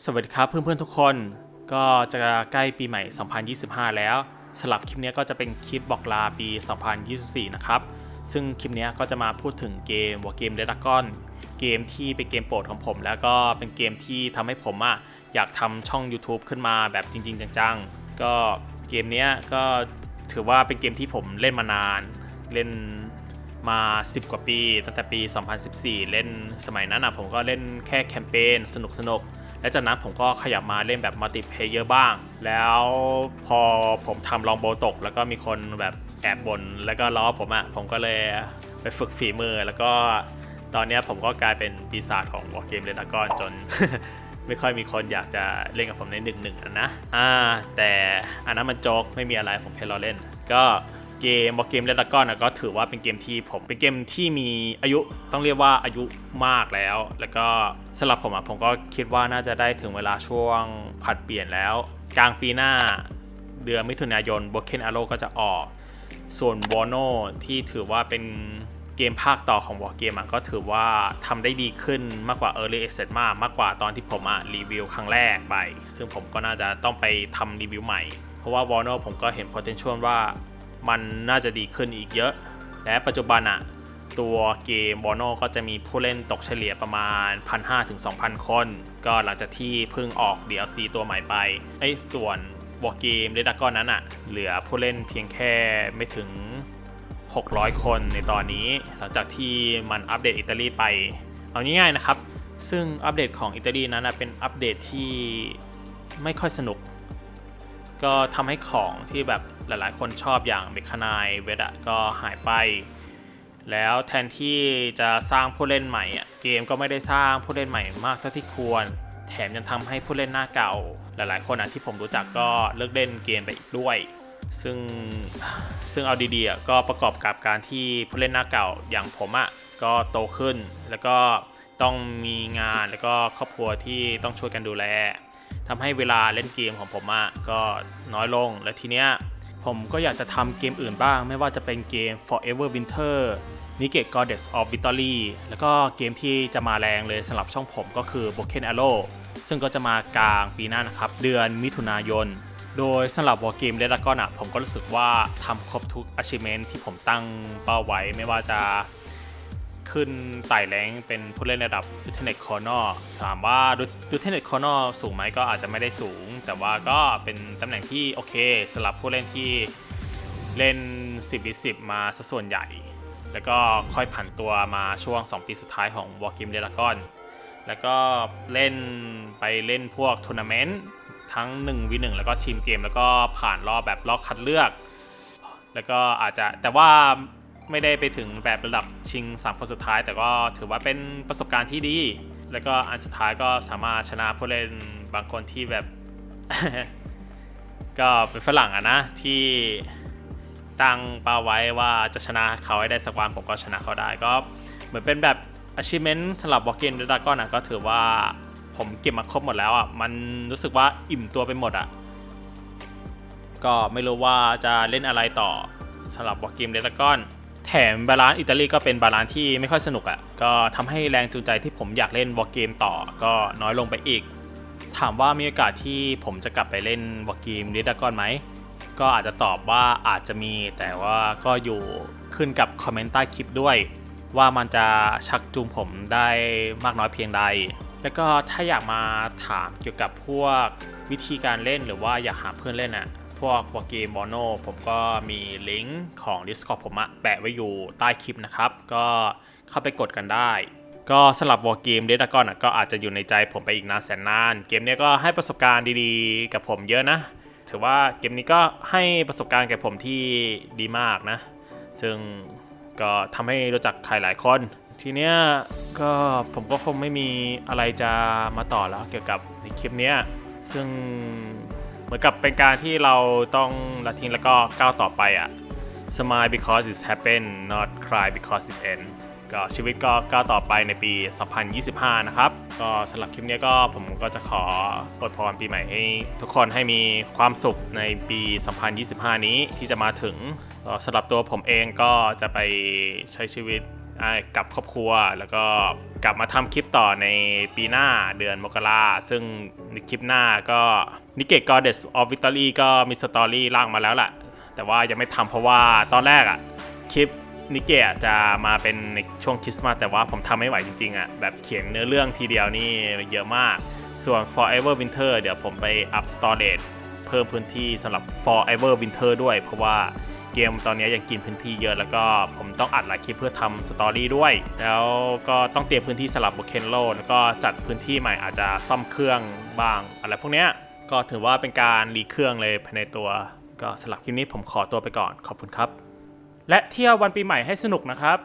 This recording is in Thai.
สวัสดีครับเพื่อนๆทุกคนก็จะใกล้ปีใหม่ 2025 แล้วสำหรับคลิปนี้ก็จะเป็นคลิปบอกลาปี 2024 นะครับ ซึ่งคลิปนี้ก็จะมาพูดถึงเกม War Game Red Dragon เกมที่เป็นเกมโปรดของผม แล้วก็เป็นเกมที่ทำให้ผมอะอยากทำช่อง YouTube ขึ้นมาแบบจริง ๆ จังๆ ก็เกมนี้ก็ถือว่าเป็นเกมที่ผมเล่นมานานเล่นมา 10 กว่าปี ตั้งแต่ปี 2014 เล่นสมัยนั้นอะผมก็เล่นแค่แคมเปญสนุกๆ และจากนั้นผมก็ขยับมาเล่นแบบมัลติเพเยอร์บ้าง แล้วพอผมทำลองโบตก แล้วก็มีคนแบบแอบบนแล้วก็ล้อผมอะ่ะผมก็เลยไปฝึกฝีมือ แล้วก็ตอนนี้ผมก็กลายเป็นปีศาจของวอร์เกมเลนกอนจนไม่ค่อยมีคนอยากจะเล่นกับผมในหนึ่งหนึ่งอะนะ อ่า แต่อันนั้นมันโจ๊กไม่มีอะไรผมแค่ล้อเล่น ก็ เกมบอกเกมเลนกอนก็ถือว่าเป็นเกมที่ผมเป็นเกมที่มีอายุต้องเรียกว่าอายุมากแล้ว แล้วก็สำหรับผมอะผมก็คิดว่าน่าจะได้ถึงเวลาช่วงผัดเปลี่ยนแล้ว กลางปีหน้าเดือนมิถุนายนบ o เ e n นอาโ o ก็จะออก ส่วนวอ n o ที่ถือว่าเป็นเกมภาคต่อของวอเกมก็ถือว่าทำได้ดีขึ้นมากกว่า Early Access มากมากกว่าตอนที่ผมอะรีวิวครั้งแรกไป ซึ่งผมก็น่าจะต้องไปทำรีวิวใหม่ เพราะว่าวอ n o ผมก็เห็น potential ว่า มันน่าจะดีขึ้นอีกเยอะ และปัจจุบันอะตัวเกม w o n o ก็จะมีผู้เล่นตกเฉลี่ยประมาณ 1,500ถึง2,000 คน ก็หลังจากที่เพิ่งออก DLC ตัวใหม่ไปไอ้ส่วนวอเกมเรดากอนนั้นอะเหลือผู้เล่นเพียงแค่ไม่ถึง 600 คนในตอนนี้ หลังจากที่มันอัปเดตอิตาลีไป เอาง่ายๆนะครับ ซึ่งอัปเดตของอิตาลีนั้นเป็นอัปเดตที่ไม่ค่อยสนุก ก็ทำให้ของที่แบบหลายๆ คนชอบอย่างเมคานายเวดะก็หายไป แล้วแทนที่จะสร้างผู้เล่นใหม่อะเกมก็ไม่ได้สร้างผู้เล่นใหม่มากเท่าที่ควร แถมยังทำให้ผู้เล่นหน้าเก่า หลายๆ คนอะที่ผมรู้จักก็เลิกเล่นเกมไปอีกด้วย ซึ่งซึ่งเอาดีๆก็ประกอบกับการที่ผู้เล่นหน้าเก่าอย่างผมอะก็โตขึ้นแล้วก็ต้องมีงานแล้วก็ครอบครัวที่ต้องช่วยกันดูแล ทำให้เวลาเล่นเกมของผมอะก็น้อยลง และทีเนี้ยผมก็อยากจะทำเกมอื่นบ้าง ไม่ว่าจะเป็นเกม Forever Winter n i g e t Goddess of Victory แล้วก็เกมที่จะมาแรงเลยสำหรับช่องผมก็คือ Broken Arrow ซึ่งก็จะมากลางปีหน้านะครับ เดือนมิถุนายน โดยสำหรับ War Game เ e ด a กอนอะผมก็รู้สึกว่าทำครบทุก achievement ที่ผมตั้งเป้าไว้ไม่ว่าจะ ขึ้นไต่แรงเป็นผู้เล่นระดับ Lieutenant Colonel ถามว่า Lieutenant Colonel สูงไหมก็อาจจะไม่ได้สูง แต่ว่าก็เป็นตำแหน่งที่โอเคสำหรับผู้เล่นที่เล่น 10 10 10 มาซะส่วนใหญ่ แล้วก็ค่อยผันตัวมาช่วง 2 ปีสุดท้ายของ War Game Dragon แล้วก็เล่นไปเล่นพวกทัวร์นาเมนต์ทั้ง1วิ1แล้วก็ทีมเกม แล้วก็ผ่านรอบแบบรอบคัดเลือก แล้วก็อาจจะแต่ว่า ไม่ได้ไปถึงแบบระดับชิง 3 คนสุดท้าย แต่ก็ถือว่าเป็นประสบการณ์ที่ดี แล้วก็อันสุดท้ายก็สามารถชนะผู้เล่นบางคนที่แบบ ก็เป็นฝรั่งอะนะ ที่ตั้งเป้าไว้ว่าจะชนะเขาให้ได้สักวันผมก็ชนะเขาได้ก็เหมือนเป็นแบบ achievement สำหรับ Walk in the Dragon อะก็ถือว่าผมเก็บมาครบหมดแล้วอะมันรู้สึกว่าอิ่มตัวไปหมดอะก็ไม่รู้ว่าจะเล่นอะไรต่อสำหรับ Walk in the Dragon แถมบาลานซ์อิตาลีก็เป็นบาลานซ์ที่ไม่ค่อยสนุกอะ่ะ ก็ทำให้แรงจูงใจที่ผมอยากเล่นวอร์เกมต่อก็น้อยลงไปอีก ถามว่ามีโอกาสที่ผมจะกลับไปเล่นวอร์เกมดิดากอนไหม ก็อาจจะตอบว่าอาจจะมี แต่ว่าก็อยู่ขึ้นกับคอมเมนต์ใต้คลิปด้วย ว่ามันจะชักจูงผมได้มากน้อยเพียงใด แล้วก็ถ้าอยากมาถามเกี่ยวกับพวกวิธีการเล่นหรือว่าอยากหาเพื่อนเล่นอะ พวกวอเกมบอโนผมก็มีลิงก์ของ Discord ผมอะแปะไว้อยู่ใต้คลิปนะครับ ก็เข้าไปกดกันได้ ก็สำหรับวอเกมเดดากอนก็อาจจะอยู่ในใจผมไปอีกนานแสนนาน เกมนี้ก็ให้ประสบการณ์ดีๆ กับผมเยอะนะ ถือว่าเกมนี้ก็ให้ประสบการณ์แก่ผมที่ดีมากนะ ซึ่งก็ทำให้รู้จักใครหลายคนทีเนี้ยก็ผมก็คงไม่มีอะไรจะมาต่อแล้วเกี่ยวกับในคลิปเนี้ยซึ่ง มือนกับเป็นการที่เราต้องละทิ้งแล้วก็ก้าวต่อไปอะ smile because it happen not cry because it end ก็ชีวิตก็ก้าวต่อไปในปี 2025 นะครับ ก็สำหรับคลิปนี้ก็ผมก็จะขออวยพรปีใหม่ให้ทุกคนให้มีความสุขในปี 2025 นี้ที่จะมาถึงสำหรับตัวผมเองก็จะไปใช้ชีวิต กับครอบครัว แล้วก็กลับมาทำคลิปต่อในปีหน้าเดือนมกราซึ่งในคลิปหน้าก็นิเกตกอเดสออฟวิตอรี่ก็มีสตอรี่ล่างมาแล้วแหละแต่ว่ายังไม่ทำเพราะว่าตอนแรกอะคลิปนิเกะจะมาเป็นในช่วงคริสต์มาสแต่ว่าผมทำไม่ไหวจริงๆอะแบบเขียนเนื้อเรื่องทีเดียวนี่เยอะมาก ส่วน Forever Winter เดี๋ยวผมไป up storage เพิ่มพื้นที่สำหรับ Forever Winter ด้วย เพราะว่า เกมตอนนี้ยังกินพื้นที่เยอะแล้วก็ผมต้องอัดหลายคลิปเพื่อทำสตอรี่ด้วย แล้วก็ต้องเตรียมพื้นที่สำหรับโบเคนโลแล้วก็จัดพื้นที่ใหม่อาจจะซ่อมเครื่องบ้าง อะไรพวกเนี้ยก็ถือว่าเป็นการรีเครื่องเลยภายในตัว ก็สำหรับคลิปนี้ผมขอตัวไปก่อนขอบคุณครับ และเที่ยววันปีใหม่ให้สนุกนะครับ